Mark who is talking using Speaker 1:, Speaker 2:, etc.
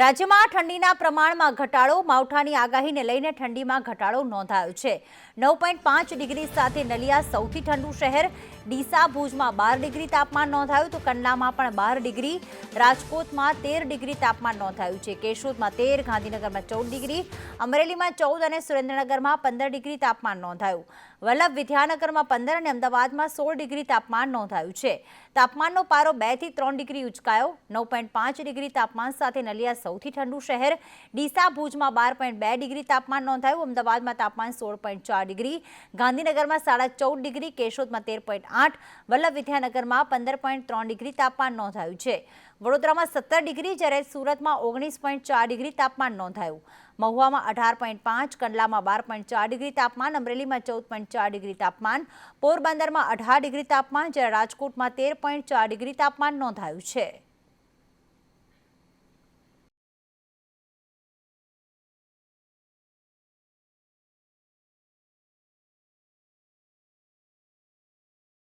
Speaker 1: રાજ્યમાં ઠંડીના પ્રમાણમાં ઘટાડો, માવઠાની આગાહીને લઈને ઠંડીમાં ઘટાડો નોંધાયો છે. નવ પોઈન્ટ પાંચ ડિગ્રી સાથે નલિયા સૌથી ઠંડુ શહેર ડીસા ભુજમાં બાર ડિગ્રી તાપમાન નોંધાયું તો કંડલામાં પણ બાર ડિગ્રી, રાજકોટમાં તેર ડિગ્રી તાપમાન નોંધાયું છે. કેશોદમાં તેર, ગાંધીનગરમાં ચૌદ ડિગ્રી, અમરેલીમાં ચૌદ અને સુરેન્દ્રનગરમાં પંદર ડિગ્રી તાપમાન નોંધાયું. વલ્લભ વિદ્યાનગરમાં પંદર અને અમદાવાદમાં સોળ ડિગ્રી તાપમાન નોંધાયું છે. તાપમાનનો પારો બેથી ત્રણ ડિગ્રી ઉચકાયો. નવ પોઈન્ટ પાંચ ડિગ્રી તાપમાન સાથે નલિયા સૌથી ઠંડુ શહેર. ડીસા ભુજમાં બાર પોઈન્ટ બે ડિગ્રી તાપમાન નોંધાયું. અમદાવાદમાં તાપમાન સોળ પોઈન્ટ ચાર ડિગ્રી. ગાંધીનગરમાં સાડા ચૌદ ડિગ્રી. કેશોદમાં તેર પોઈન્ટ આઠ, વલ્લભ વિદ્યાનગરમાં પંદર પોઈન્ટ ત્રણ ડિગ્રી તાપમાન નોંધાયું છે. વડોદરામાં સત્તર ડિગ્રી જ્યારે સુરતમાં ઓગણીસ પોઈન્ટ ચાર ડિગ્રી તાપમાન નોંધાયું. મહુવામાં અઢાર પોઈન્ટ પાંચ, કંડલામાં બાર પોઈન્ટ ચાર ડિગ્રી તાપમાન, અમરેલીમાં ચૌદ પોઈન્ટ ચાર ડિગ્રી તાપમાન, પોરબંદરમાં અઢાર ડિગ્રી તાપમાન, જ્યારે રાજકોટમાં તેર પોઈન્ટ ચાર ડિગ્રી તાપમાન નોંધાયું છે.